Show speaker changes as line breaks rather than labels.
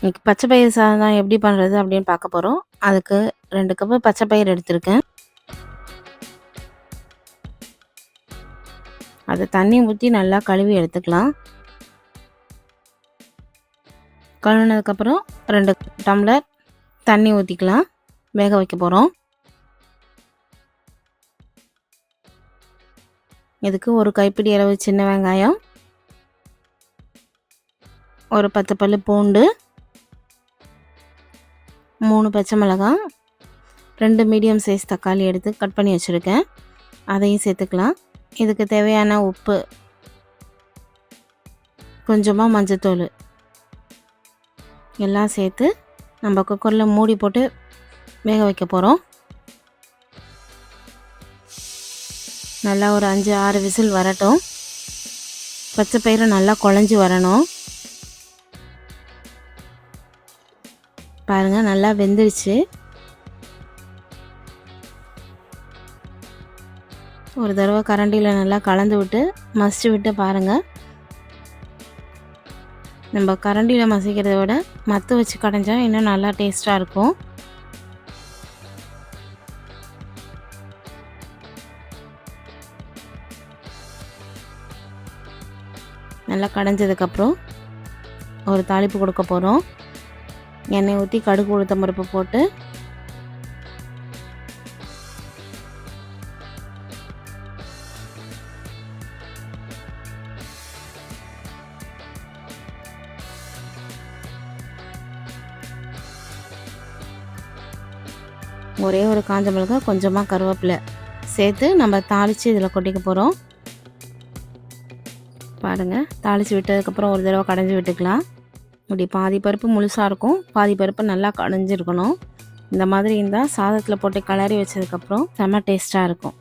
இன்னைக்கு பச்சை பயிர் சாதம் எப்படி பண்ணுறது அப்படின்னு பார்க்க போகிறோம் அதுக்கு ரெண்டு கப்பு பச்சை பயிறு எடுத்திருக்கேன். அதை தண்ணி ஊற்றி நல்லா கழுவி எடுத்துக்கலாம். கழுவினதுக்கப்புறம் ரெண்டு டம்ளர் தண்ணி ஊற்றிக்கலாம் வேக வைக்க போகிறோம் இதுக்கு ஒரு கைப்பிடி அளவு சின்ன வெங்காயம். ஒரு பத்து பல் பூண்டு. மூணு பச்சை மிளகாய் ரெண்டு மீடியம் சைஸ் தக்காளி எடுத்து கட் பண்ணி வச்சுருக்கேன். அதையும் சேர்த்துக்கலாம். இதுக்கு தேவையான உப்பு கொஞ்சமாக மஞ்சத்தூள். எல்லாம் சேர்த்து நம்ம குக்கரில் மூடி போட்டு வேக வைக்க போகிறோம் நல்லா ஒரு அஞ்சு ஆறு விசில் வரட்டும். பச்சை பயிறு நல்லா குழஞ்சி வரணும். பாருங்கள் நல்லா வெந்துருச்சு. ஒரு தடவை கரண்டியில் நல்லா கலந்து விட்டு மசிச்சு விட்டு பாருங்கள் நம்ம கரண்டியில் மசிக்கிறத விட மத்து வச்சு கடைஞ்சா இன்னும் நல்லா டேஸ்ட்டாக இருக்கும். நல்லா கடைஞ்சதுக்கப்புறம் ஒரு தாளிப்பு கொடுக்க போகிறோம் எண்ணெய் ஊற்றி கடுகு உளுத்தம் பருப்பு போட்டு ஒரே ஒரு காஞ்ச மிளகாய் கொஞ்சமாக கருவேப்பிலை சேர்த்து நம்ம தாளித்து இதில் கொட்டிக்க போகிறோம் பாருங்கள் தாளித்து விட்டதுக்கப்புறம் ஒரு தடவை கடைஞ்சி விட்டுக்கலாம். இப்படி பாதி பருப்பு முழுசாக இருக்கும். பாதி பருப்பு நல்லா கடைஞ்சிருக்கணும். இந்த மாதிரி இருந்தால் சாதத்தில் போட்டு கிளறி வச்சதுக்கப்புறம் செம்ம டேஸ்ட்டாக இருக்கும்.